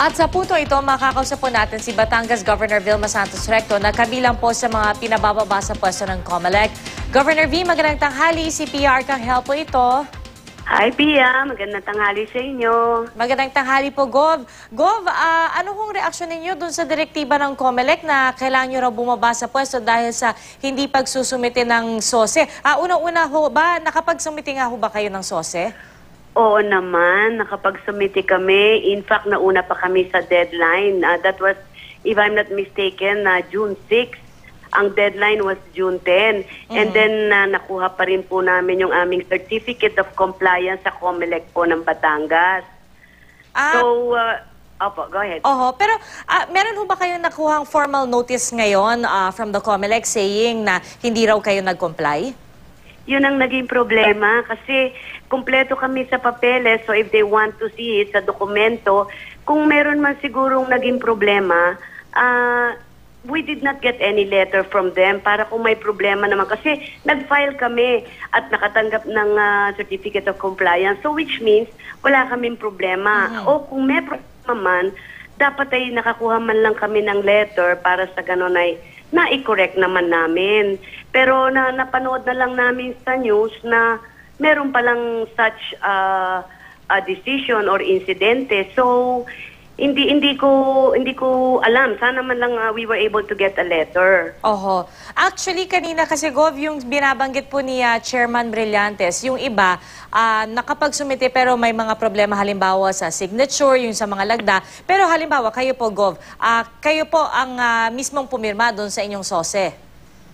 At sa punto ito, makakausap po natin si Batangas Governor Vilma Santos Recto na kabilang po sa mga pinabababa sa pwesto ng COMELEC. Governor V, magandang tanghali. Si PR Kang Help po ito. Hi, Pia. Magandang tanghali sa inyo. Magandang tanghali po, Gov. Gov, ah, ano hong reaksyon ninyo dun sa direktiba ng COMELEC na kailangan nyo raw bumaba sa pwesto dahil sa hindi pagsusumite ng SOSE? Ah, Una-una ho ba, nakapagsumite nga ho ba kayo ng SOSE? Oo naman, nakapag-submiti kami. In fact, nauna pa kami sa deadline. Uh, that was, if I'm not mistaken, na June 6. Ang deadline was June 10. And then, uh, nakuha pa rin po namin yung aming Certificate of Compliance sa COMELEC po ng Batangas. Ah, So, uh, opo, go ahead. Oho, pero ah, meron ho ba kayong nakuhang formal notice ngayon ah, from the COMELEC saying na hindi raw kayo nag-comply? Yun ang naging problema. Kasi kumpleto kami sa papeles so if they want to see it sa dokumento, kung meron man sigurong naging problema, ah we did not get any letter from them para kung may problema naman. Kasi nag-file kami at nakatanggap ng ah, certificate of compliance. So which means wala kaming problema. O kung may problema man dapat ay nakakuha man lang kami ng letter para sa ganun ay na-correct naman namin. Pero na napanood na lang namin sa news na meron palang such uh, a decision or insidente. So hindi hindi ko hindi ko alam. Sana man lang uh, we were able to get a letter. Oho. Actually, kanina kasi, Gov, yung binabanggit po ni ah, Chairman Brillantes, yung iba, ah, nakapagsumite pero may mga problema halimbawa sa signature, yung sa mga lagda. Pero halimbawa, kayo po, Gov, ah, kayo po ang ah, mismong pumirma doon sa inyong sose.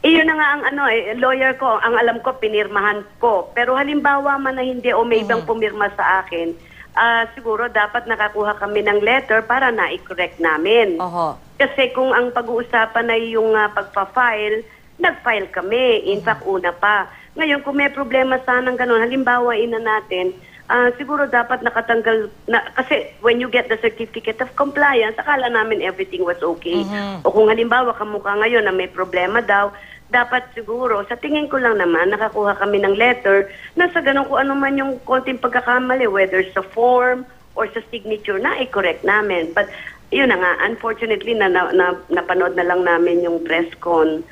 Iyon na nga ang ano eh, lawyer ko, ang alam ko pinirmahan ko. Pero halimbawa man na hindi o may ibang pumirma sa akin, ah, siguro dapat nakakuha kami ng letter para na-correct namin. Oho. Kasi kung ang pag-uusapan ay yung ah, pagpa-file, nag-file kami. In fact, una pa. Ngayon, kung may problema sanang ganun, halimbawa, ina natin, ah, siguro dapat nakatanggal, na, kasi when you get the certificate of compliance, akala namin everything was okay. O kung halimbawa, kamukha ngayon na may problema daw, dapat siguro, sa tingin ko lang naman, nakakuha kami ng letter na sa ganun kung ano man yung konting pagkakamali, whether sa form or sa signature, na i-correct namin. But yun na nga, unfortunately, na, na, na, napanood na lang namin yung press con.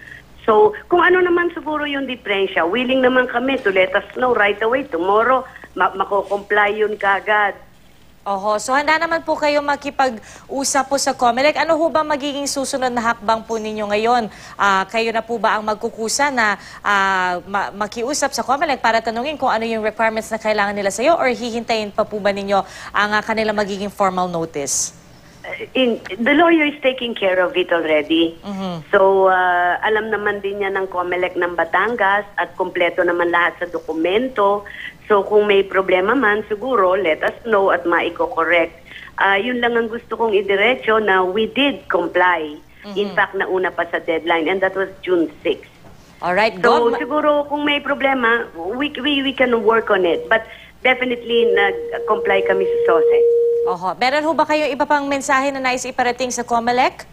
So, kung ano naman siguro yung diferensya, willing naman kami to let us know right away. Tomorrow, ma- mako-comply yun kagad. Oho. So, handa naman po kayo makipag-usap po sa COMELEC. Ano ho ba magiging susunod na hakbang po ninyo ngayon? Ah, kayo na po ba ang magkukusa na ah, ma- makiusap sa COMELEC para tanungin kung ano yung requirements na kailangan nila sa iyo or hihintayin pa po ba ninyo ang ah, kanila magiging formal notice? Uh, in, the lawyer is taking care of it already. So, uh, alam naman din niya ng COMELEC ng Batangas at kompleto naman lahat sa dokumento. So, kung may problema man, siguro, let us know at maiko-correct. Uh, yun lang ang gusto kong idiretso na we did comply. In fact, nauna pa sa deadline and that was June 6. Alright, So, Gov. siguro kung may problema, we, we, we can work on it. But definitely, nag-comply kami sa SOSE. Oho. Meron ho ba kayo iba pang mensahe na nais iparating sa COMELEC?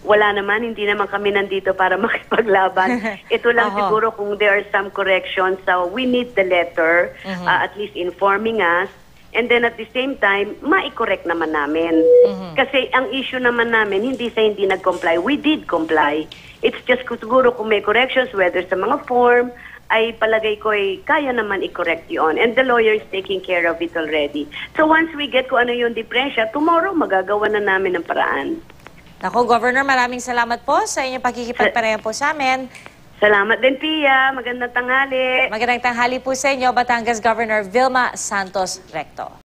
Wala naman, hindi naman kami nandito para makipaglaban. Ito lang Oho. siguro kung there are some corrections. So we need the letter, Mm-hmm. uh, at least informing us. And then at the same time, ma-correct naman namin. Mm-hmm. Kasi ang issue naman namin, hindi sa hindi nag-comply. We did comply. It's just siguro kung may corrections, whether sa mga form, ay palagay ko ay kaya naman i-correct yun. And the lawyer is taking care of it already. So once we get kung ano yung diferensya, tomorrow magagawa na namin ng paraan. Nako, Governor, maraming salamat po sa inyong pakikipagpareha po sa amin. Salamat din, Pia. Magandang tanghali. Magandang tanghali po sa inyo, Batangas Governor Vilma Santos Recto.